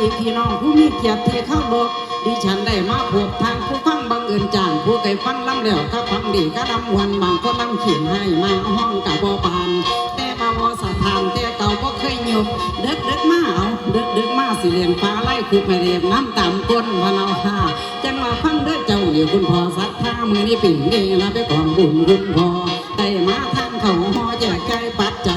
สุขคนสวัสดีพี่น้องผู้มีเกียรติที่เข้ารบดิฉันได้มาพบทางผู้ฟังบังเอิญจางผู้ไก่ฟังลำแล้วก็ฟังดีก็ลำวันบางก็ลำเขียนให้มาห้องกับบอปานแต่มาวอสถานแต่เก่าก็เคยหยุบเด็กเด็กมาเอาเด็กเด็กมาสิเรียนฟ้าไล่คุกไม่เรียนน้ำตามก้นวันเอาห้าจังมาฟังเด้อเจ้าเดี๋ยวคุณพ่อสักท่ามือนี่ปิ่นเดนะไปของบุญคุณพ่อได้มาทางเขาหอแจกใจปัดใจ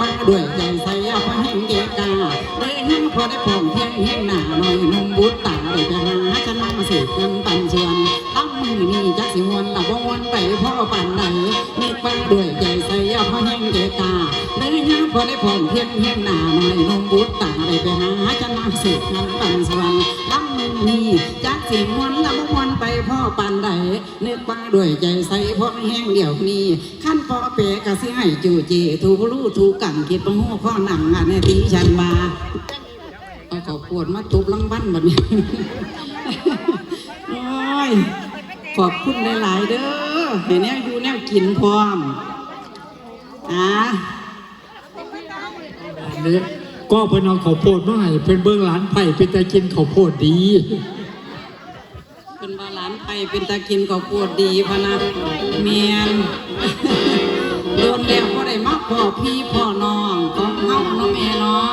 มาด้วยใจใส่เอาพระแห่งเกกาเลยงั้นพอได้พร้อมเพียงแห่งหน้าหน่อยนุ่มบุตรตาเลยไปหาจะนำสืบกันปันชวนตั้งมือนี่จักสิวนละบ่วนไปพ่อปันใดนึกมาด้วยใจใส่เอาพระแห่งเกกาเลยงั้นพอได้พร้อมเพียงแห่งหน้าหน่อยนุ่มบุตรตาเลยไปหาจะนำสืบกันปันชวนตั้งมือนี่จักสิวนละบ่วนไปพ่อปันใดนึกมาด้วยใจใส่พ่อแห่งเดียวนี้ขั้น เปกะสิให้จูจีถูกรู้ถูกกันคิดประหูข้อหนังอะในตีฉันมาเอาขอปวดมาตุบลังบ้านแบบนี้โอ้ยขอบคุณหลาย ๆ เด้อเห็นแนวอยู่แนวกินพร้อมอะอันนี้ก็เพิ่นเอาข้าวโพดมาให้เป็นเบื้องหลานไผ่เป็นแต่กินข้าวโพดดีเป็นบาหลานไปเป็นตากินก็ปวดดีพะนะเมียนโด นแล้วก็ได้มาพ่อพี่พ่อน้องของเฮาเนาะแม่เนาะ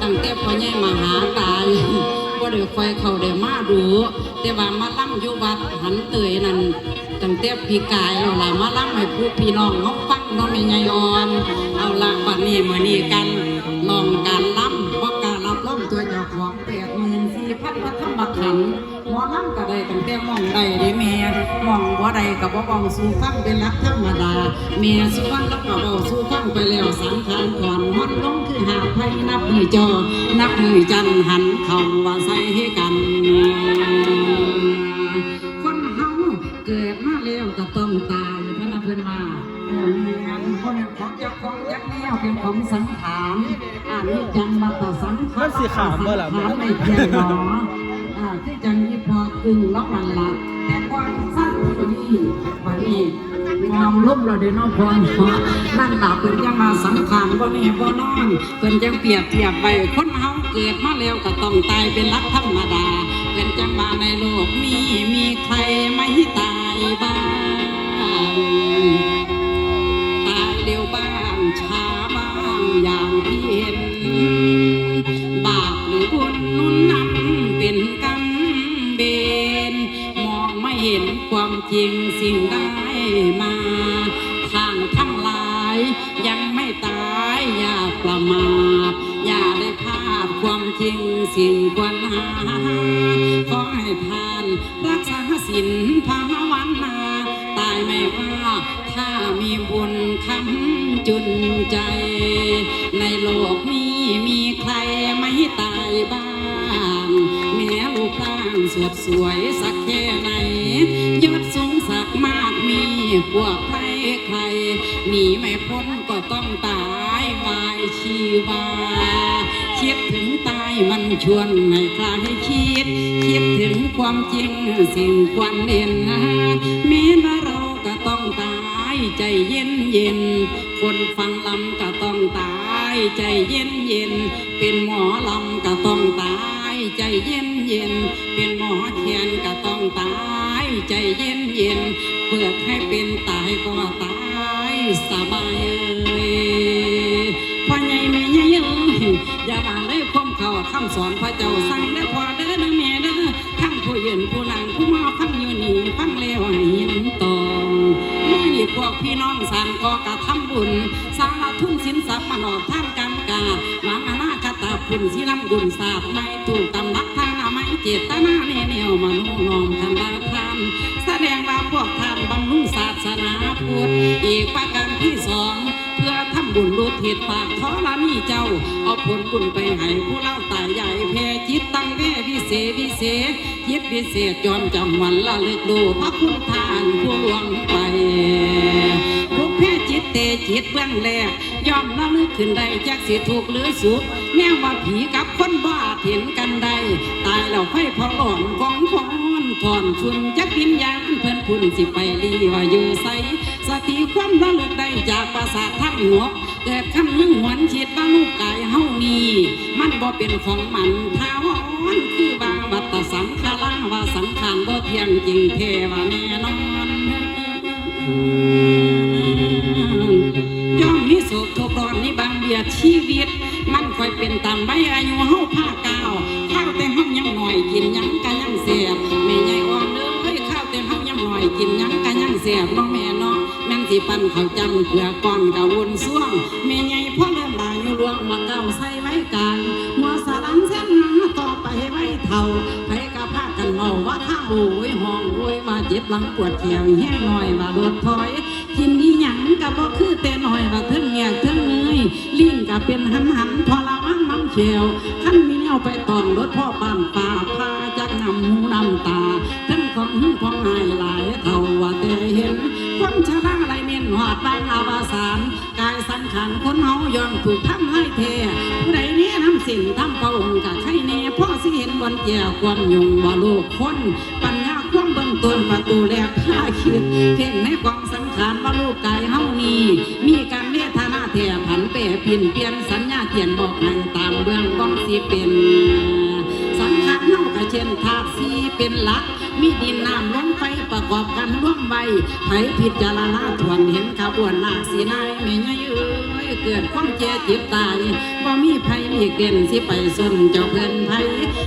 ตั้งแต่พ่อใหญ่มาหาตายบ่ได้คอยเข้าได้มาดู แต่ว่ามาล่ำอยู่วัดหันเตยนั่นตั้งแต่พี่กายแล้วล่ะมาล่ำให้ผู้พี่น้องเฮาฟังเนาะแม่ใหญ่อ่อนเอาละบัดนี้มื้อนี้กันลองการล่ำบ่การับล่ำตัวเจ้าของ84,000พระธรรมขันธ์หม อล่ำก็ได้ตั้งแต่มองใดได้แม่มองบ่ใดก็บ่เว้าสู่ฟังเป็นหลักธรรมดาแม่สุวรรณแล้วก็เว้าสู่ฟังไปแล้วสังขารก่อนฮอดลงคือหาไผนับมือจอนับมือจันหันเข้าว่าใส่ให้กันคนเฮาเกิดมาแล้วก็ต้องตายพระนะเพิ่นว่าเออมีอันคนของเจ้าของยักแนวเป็นของสังขารอันนี้จังมาตสังขารสิขามบ่ล่ะสังขารไม่เพียงหรออ่าที่จัง นี้พอกึ่งล็อกหลังหลักแต่ก่อนสั้นกว่านี้วันนี้มองลุ่มเราเดนอพรเพราะนั่นหลับเป็นยังมาสังขารบ่แน่บ่นอนเป็นจังเปรียบเทียบไปคนเฮาเกิดมาแล้วก็ต้องตายเป็นหลักธรรมดาเป็นจังมาในโลกนี้มีใครไม่ตายบ้างตายเร็วบ้างช้าบ้างอย่างที่เห็นบาปหรือบุญนุนนำ ให้ทาน รักษาศีลภาวนา ตายไม่ว่าถ้ามีบุญคำจุนใจ ในโลกนี้มีใครไม่ตายบ้างแม้รูปร่างสวยสวยสักแค่ไหนยศสูงสักมากมีพวกใครใครหนีไม่พ้นก็ต้องตายวายชีวาคิดถึง มันชวนให้คลายคิด คิดถึงความจริงสิ่งควรเด่นแม้ว่าเราก็ต้องตายใจเย็นเย็น คนฟังลำก็ต้องตายใจเย็นเย็น เป็นหมอลำก็ต้องตายใจเย็นเย็น เป็นหมอเทียนก็ต้องตายใจเย็นเย็น เปิดให้เป็นตายก็ตายสบายเอ้ยพ่อใหญ่แม่ใหญ่เอ้ยอย่าด่า คมเขาคำสอนพระเจ้าสั่งได้พอเด้อนะแม่เด้อทั้งผู้ยืนผู้นั่งผู้มาฟังอยู่นี่ฟังแล้วให้นตองเมื่อนี่พวกพี่น้องสันก็กระทำบุญสารทุนสินทรัพย์มันออกทางกรรมกาหวังอนาคตาคุณสินำบุญศาสตร์ไม่ถูกตำนักทางนาไม่เจตนาเนเนียวมโนนอมทำบาทานแสดงว่าพวกท่านบำรุงศาสนาพุทธอีกประการที่สอง พื่อทำบุญรุทิศปากทอรณีเจ้า เอาผลบุญไปให้ผู้เล่าตายใหญ่แพ่จิตตั้งแว่วิเศษวิเศษจิตวิเศษจอมจำวันละเลึกดูพระคุณทานผู้หลวงไปผู้แพ้จิตเตจิตเบื้องแรกยอมละลึกขึ้นได้จากสิถูกหรือสุขแม้ว่าผีกับคนบ้าเห็นกันได้ตายแล้วไฟพอหลอนกองพร ถอนชุนจักวิญญาณเพิ่อนพุ่นสิไปลีว่าอยู่ใสสติความระลึกได้จากประสาททั้งหัวเกิดคำนึงหวนคิดว่าลูกกายเฮานีมันบ่เป็นของมันท้าวอนคือบางวัตสังขารว่าสังขารบ่เที่ยงจริงเทว่าแน่นอนย่อมมีโศกทุกร้อนในบางเบียดชีวิต มันค่อยเป็นตามใบอายุเฮาผ้าก้าว หยังกันยังเสียบน้องแม่เนาะแม่นสิปั้นเขาจำเกลือก่อนกะวนซ่วงแม่ใหญ่พ่อเริ่มลาอยู่ลวงมาเก้าใส่ไว้กลางหัวสารังเส้นหาต่อไปไว้เท่าไปกับพากันเมาว่าถ้าโอยห้องโอยว่าเจ็บหลังปวดเขียวแห้งหน่อยว่าลดถอยกินดีหยังก็บ่คือแต่หน้อยว่าเทิงแงกเทิงเงยลิ้นก็เป็นหันหันทรม เขียวขั้นมีแนวไปตองรถพ่อบ้านป่าพาจากนำหูนำตาทั้งของหึ่งของหายหลายเท่าว่าแต่เห็นความชราไรเมียนหอดบางอาวาสานกายสันขันคนเฮายอมถูกทำให้แท้ผู้ใดเนี้ยน้ำสินทำพระองค์กับใครแน่พ่อสิเห็นบนแก้วความยุ่งบ่โลกคน ปัญญาความเบื้องต้นประตูแรกข้าคิดเพ่งในกองสังขารว่าลูกกายเฮานีมี ปรเปลี่ยนเปลี่ยนสัญญาเขียนบอกให้ตามเรื่องบ้องสิเป็นสังขารเฮาก็เช่นธาตุสีเป็นหลัก มีดินน้ำลมไฟประกอบกันร่วมไว้ไผพิจารณาทวนเห็นขบวนนาสีนายไม่ใหญ่เอ้ยเกิดความเจ็บเจ็บตายบ่มีไผมีเกณฑ์สิไปสนเจ้าเพิ่นไผ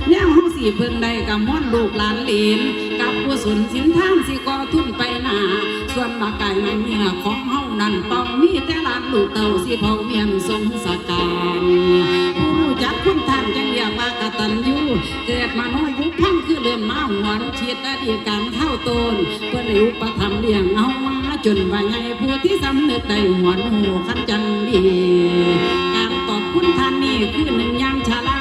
แนวเฮาสิเพิ่นได้กับม้วลลูกหลานเหลนกับผู้สนสินทานสิก่อทุนไปหนาส่วนบากายในเมียของเฮา นั่นป้ามีแต่หลานลูกเต่าสิเผาเมียนสงสการผู้รู้จักคุณท่านจังเรียกว่ากตัญญูเกิดมาน้อยยุพังคือเลื่อนมาหวนเชียดอดีการเข้าตนเพื่ออุปถัมเลี้ยงเอามาจนว่าใหญ่ผู้ที่สำเนึกได้หวนหูขันจังดีการตอบคุณท่านนี่คือหนึ่งยามชาลา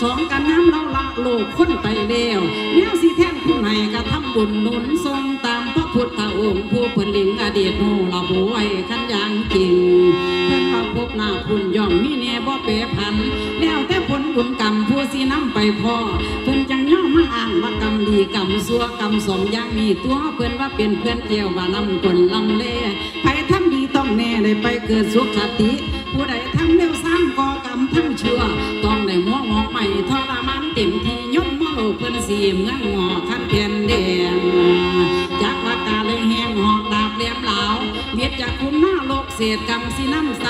สองกันน้ำเรา โลกคนไปแล้วแนวสิแท่นผู้ไหนกระทำบุญนุนทรงตามพระพุทธองค์ผู้เพิ่นลิงอดีตหูเราบวยขันยางจริงเพื่อนมาพบหน้าคุณย่อมมีแน่บ่เปรพัน แล้วแต่ผลบุญกรรมผู้สินำไปพ่อเพิ่นจังย่อมาอ่านว่ากรรมดีกรรมซัวกรรมสองอย่างมีตัวเพิ่อนว่าเป็นเพื่อนเที่ยวว่านำคนลำเล่ไปทำดีต้องแน่ได้ไปเกิดสุขติผู้ใด ทำเร็วสร้างก่อกรรมทั้งเชั่วต้องได้มัวงอกใหม่ทรมานเต็มที่ยมมโลกเพิ่นสีเมืองงอขั้นเพียนแดงจักว่ากาเลยแหงหอกดาบเลี่ยมเหลาเวียดจากคุณหน้าโลกเศษกรรมสิน้ำใส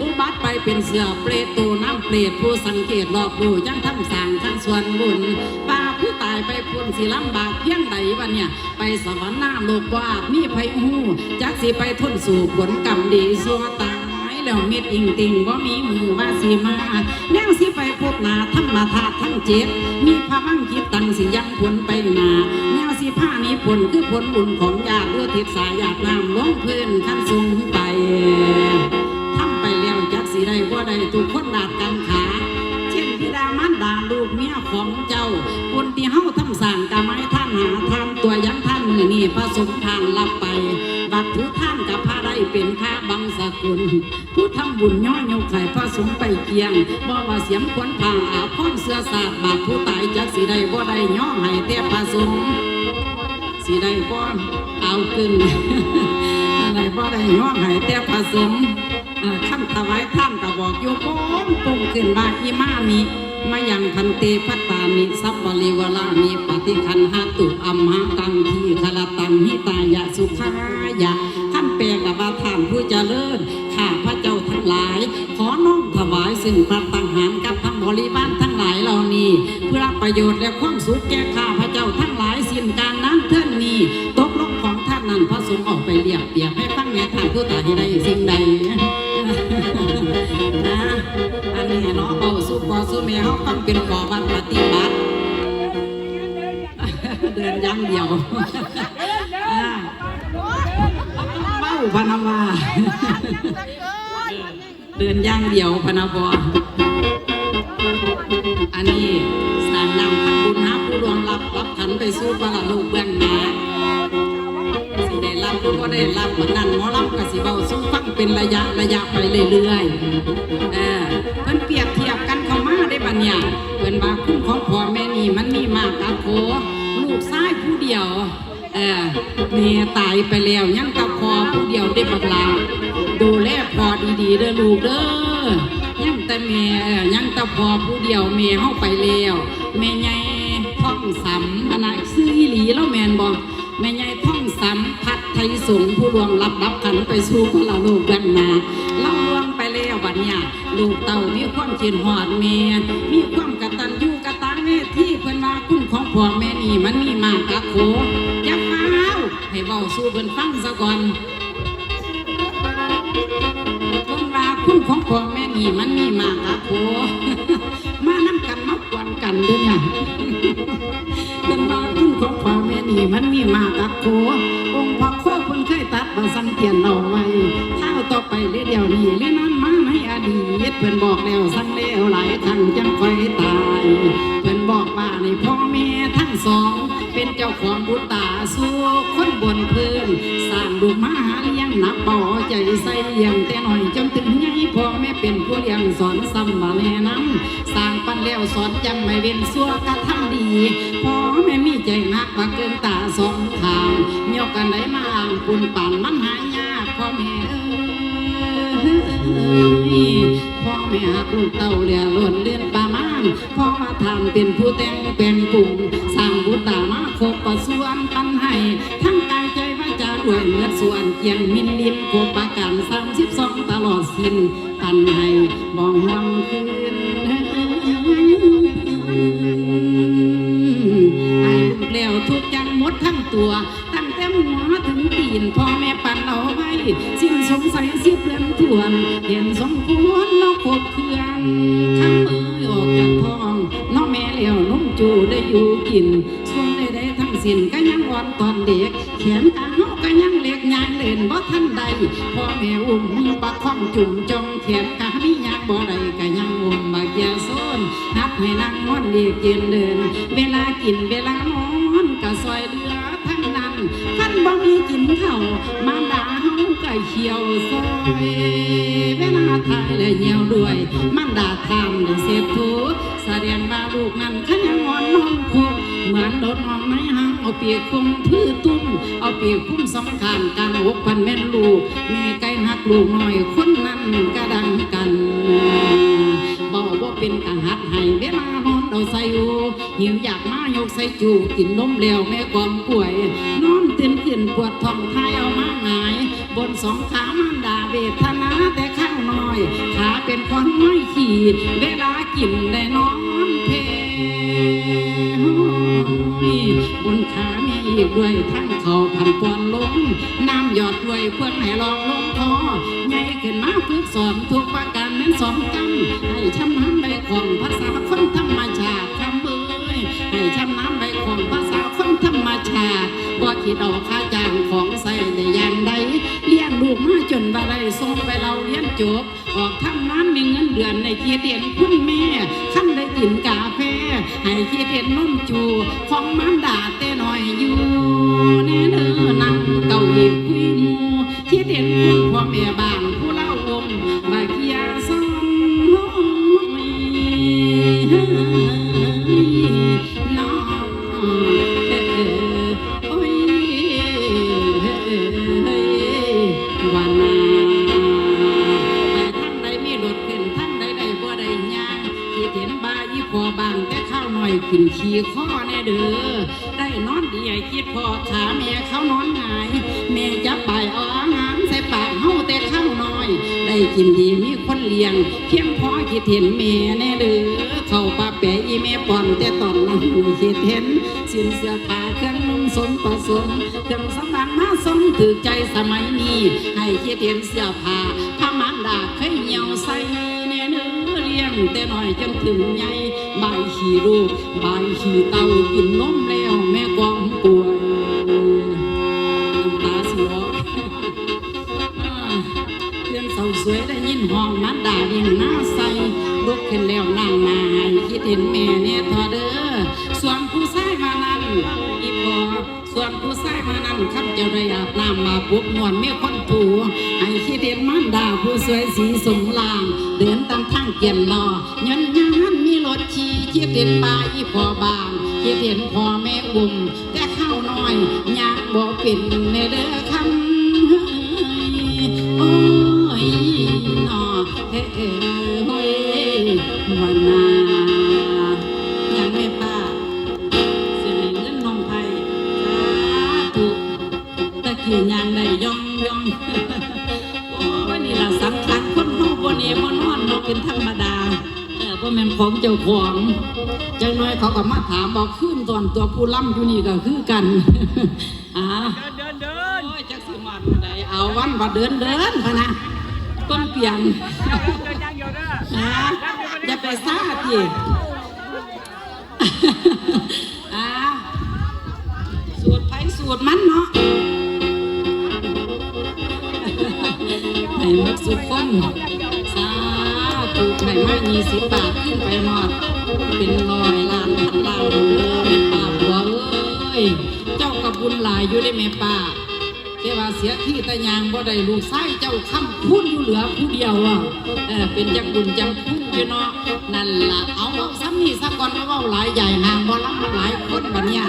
อุบัติไปเป็นเสือเปรตตูน้ำเปรตผู้สังเกตรอบดูยังทำสั่งขั้นส่วนบุญป้าผู้ตายไปพุ่นสิลำบากเพียงใดวันเนี่ยไปสวรรค์หน้าโลกว่ามีไผหูจักสิไปทนสู่ผลกรรมดีสัวตา แล้วมิดอิงติงบ่มีมู่ว่าสิมาแนวสิไปพบนาธรรมธาตุทั้งเจ็ดมีพระมังคิดตังสิยังผลไปนาแนวสิผ้านี้ผลคือผลบุญของญาติเรือทิศสายญาติน้ำลงพื้นขั้นสูงไปทำไปแล้วจักสิได้บ่ได้ทุกคนดาดกันขาเช่นพิดามันดาลูกเมียของเจ้าบุญที่เฮาทำสร้างกะไม้ท่านหาทานตัวยังท่านมือนี่ผสมทานรับไป เป็นค่าบังสกุล ผู้ทำบุญย่อยยกไข่ผสมไปเกียงบ่ว่าเสียมควนผ่าอาพรเสื้อสาดบาทผู้ตายจักสิได้บ่ได้ย่อให้แต่ผสมสิได้บ่เอาขึ้นได้บ่ได้ย่อให้แต่ผสมเอ่อคำถวายท่านก็บอกอยู่โป้งโป้งขึ้นว่าอีมานิมายังพันเตพัตตานิสัพพะลิวลานิปฏิคันหาตุอัมหาตังทีคลตังหิตายะสุขายะ แปลกับว่าท่านผู้เจริญข้าพระเจ้าทั้งหลาย ขอน้อมถวายซึ่งพระตังหารกับทั้งบริบาลทั้งหลายเหล่านี้ เพื่อประโยชน์และความสุขแก่ข้าพระเจ้าทั้งหลายสิ้นการนั้นเท่านี้ตกลงของท่านนั้นพระสงฆ์ออกไปเรียบเปรียบให้ฟังแม่ท่านผู้ตายให้ได้สิ่งใดนะอันนี้เนาะเอาสุปอสุเมเฮาฟังเป็นขอบัตปฏิบัติเดินยังเดียวอ่าเบ้า พนาวาเดินย่างเดียวพนาบออันนี้สร้างนำทำบุญหาผู้รวงรับรับขันไปสู่ปรโลกเบื้องหน้าสิได้รับรับหรือบ่ได้รับวันนั้นหมอลำก็สิเว้าสู่ฟังเป็นระยะระยะไปเรื่อยๆเออเพิ่นเปรียบเทียบกันเข้ามาได้บัดเนี่ยเพิ่นว่าคุณของพ่อแม่นี่มันมีมากกับโคลูกชายผู้เดียว เออแม่ตายไปแล้วยังกับพอผู้เดียวได้บักลาดูแลพอดีๆเด้อลูกเด้อยังแต่แม่ยังแต่พอผู้เดียวแม่เฮาไปแล้วแม่ใหญ่ท่องสำอันนั้นซื้ออีหลีแล้วแม่นบ่แม่ใหญ่ท่องสำพัดไทยสงผู้ลวงรับรับขันไปสู่พระโลกดังนาเล่าลวงไปแล้วบัดเนี่ยลูกเต่ามีความเจียนหอดแม่มีความกระตัญญูกระตังเวทีเพิ่นว่าคุณของพ่อแม่นี่มันมีมากกะโคาสู่เพิ่นฟังซะก่อนเพิ่นว่าคุณของพ่อแม่นี่มันมีมากอะโคมานํกันมากวนกันเด้อเนี่ยเพิ่นว่าคุณของพ่อแม่นี่มันมีมากอะโคองค์พระโคเพิ่นเคยตัดมาสังเกียนเอาไว้ข้าต่อไปเรื่อเดียวนี้เรื่อนั้นมาในอดีตเพิ่นบอกแล้วสั่งแล้วหลายครั้งจังค่อยตายเพิ่นบอกว่าในพ่อแม่ทั้งสองเป็นเจ้าของบุตรตาสู่คน บนพื้นสร้างลูมาหาเลี้ยงนับบ่อใจใส่เลี้ยงแต่หน่อยจนถึงใหญ่พ่อแม่เป็นผู้เลี้ยงสอนซ้ำมาแนะนำสร้างปันแล้วสอนจำไม่เว้นสัวกระทำดีพ่อแม่มีใจนักบักเกินตาสองทางยกกันได้มาอ่างปุ่นป่านมันหายากพ่อแม่เอ้ยพ่อแม่หักลูกเต่าเหลือล้นเลื่อนประมาณพ่อมาทำเป็นผู้แต่งเป็นกลุ่มสร้างบุตรตามาคบประส่วนปันให้ ว่าจะด้วยเมือส่วนเกียงมินลิมโคปากันสามสิบสองตลอดสิ้นปันให้มองหวังคืนให้ลูกแล้วทุกอย่างหมดทั้งตัว ตั้งแต่หัวถึงตีนพ่อแม่ปันเอาไว้สิ้นสงสัยสิเปลี่ยนทวนเห็นสมควรเราคบเคลื่อนข้างเอ้ยออกจากท้องน้องแม่แล้วนุ่มจูได้อยู่กินส่วนใดๆทั้งสิ้นก็ยังอ่อนตอนเด็กแขนกาางเล่นบ่ทันใดพ่อแม่อุ้มประคองจุ่มจองแขนกะมียางบ่ได้ก็ยังอุ้มบักยาโซนนับให้นั่งนอนเรียกยืนเดิน เวลากินเวลานอนก็ซอยเหลือทั้งนั้นคันบ่มีกินข้าวมารดาเฮาก็เขียวซอยเวลาทายและเหี่ยวด้วยมันดาทามและเสพถูแสดงว่าลูกนั้นขันยังงอนนอนคุก เหมือนโดดนอนในหางเอาเปียกคุ้มพื้นตุ้มเอาเปียกคุ้มสำคัญกางอกพันแม่ลูกแม่ไก่หักลูกหน่อยคนนั้นก็ดังกันบอกว่าเป็นกะหัดให้เวลานอนเอาใส่อูหิวอยากมายกใส่จูกินนมแล้วแม่ความป่วย นอนเตื่นขึ้นปวดท้องท้ายเอามาหงาย บนสองขามันดาเวทนาแต่ข้างน้อย ขาเป็นคนน้อยขี่เวลากินได้นอนเพ บนขาแม่อีกด้วยทั้งเขาพันปอนลงน้ำหยอดด้วยเพื่อนให้ลองลงคอใหญ่ขึ้นมาฝึกสอนทุกประการนั้นสอนกันให้ชำนาญใบของภาษาคนธรรมชาติคำเบยให้ชำนาญใบของภาษาคนธรรมชาติบ่คิดเอาค่าจ้างของใส่ในย่างใดเลี้ยงลูกมาจนบ่ได้ส่งไปเราเรียนจบ ออกทำงานมีเงินเดือนในเกียรติเดียนคุณแม่ขั้นได้กินกาแฟ ให้คิดเดียนนมจูของมันดาแต่น้อยอยู่แน่เด้อนั่งเก่าอี้คุยห ขี่ข้อแน่เด้อได้นอนดีให้คิดพอขาแม่เขานอนหงายแม่จับไปเอาอาหารใส่ปากเฮาแต่ข้าวน้อย ได้กินดีมีคนเลี้ยง เพียงพอคิดเห็นแม่แน่เด้อเข้าปาแปะอีแม่ปอนแต่ตอนนั้นคิดเห็นสินเสื้อผ้าเครื่องนุ่งสมผสมเครื่องสำอางมาสมถือใจสมัยนี้ ให้คิดเห็นเสื้อผ้าพระมารดาเคยเหี่ยวใส่แน่เนื้อเลี้ยงแต่น้อยจนถึงใหญ่ บายขี่ลูกใบายขี่เต้ากินนมแล้วแม่กองป่วยน้ำตาสิออกเพื่อนสาวสวยได้ยินห้องมันด่าเรียงหน้าใสลุกขึ้นแล้วนั่งมาให้คิดเห็นแม่เนี่ยทอเด้อส่วนผู้ชายมานั้นอีพอส่วนผู้ชายมานั่นขับเจ้าได้อาบน้ำมาปุ๊บนวลมีคนถูให้คิดเห็นมันด่าผู้สวยสีสงลาง เดินตามทางเกียนนอยันยัน คิดเห็นปลาอีพอบางคิดเห็นพ่อแม่บุ่มแต่ข้าวน้อยยากบอกเป็นในเด้อคำเฮ้ยโอ้ยนอเฮ้ ของเจ้าของจังน้อยเขาก็มาถามบอกขึ้นตอนตัวผู้ล่ำอยู่นี่ก็คือกันอ่าเดินเดินโอ้ยจักสิมาวันใดเอาวันบ่เดินเดินพะนะต้นเปลี่ยนเดินเดินอย่างเดียวเด้อฮะอย่าไปซ่าทีอ่าสูตรไปสูตรมันเนาะให้มักสุขคนสา ธุให้มายี่สิบบาทขึ้นไปหมดเป็นร้อยล้านพันล้านเลยป้าบัวเอ้ย เจ้ากับบุญหลายอยู่ได้แม่ป้าแต่ว่าเสียที่ตะยางบ่ได้ลูกไส้เจ้าคำพูดอยู่เหลือผู้เดียวอะเออเป็นจักบุญจังพุ่งอยู่เนาะนั่นล่ะเอาเอาซ้ำนี่สักก่อนมาเว้าหลายใหญ่หางบ่ลังหลายคนแบัดเนี้ย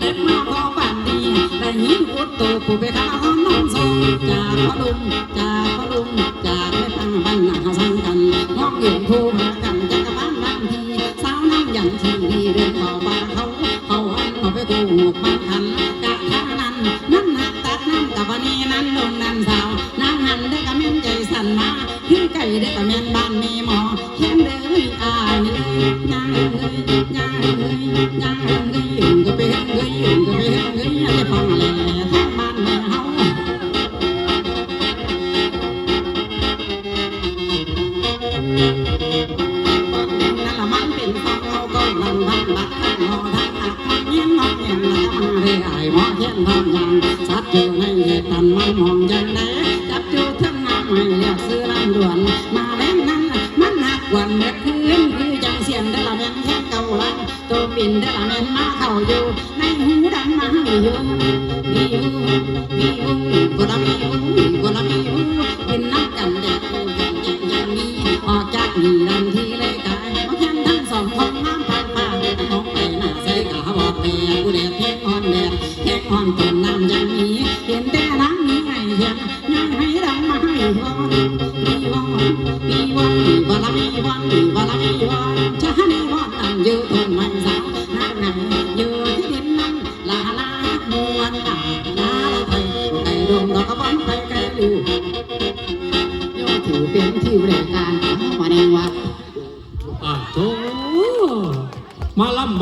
เด็กมาพอป่านดีได้ยินอุดโตผู้ไปข้าห้องน้องทรงจากพะลุงจากพะลุงจากไปฟังบ้านหนาสังกันมองเห็นผู้พากันจักรบ้านนั่น ออกจากนี่ดันที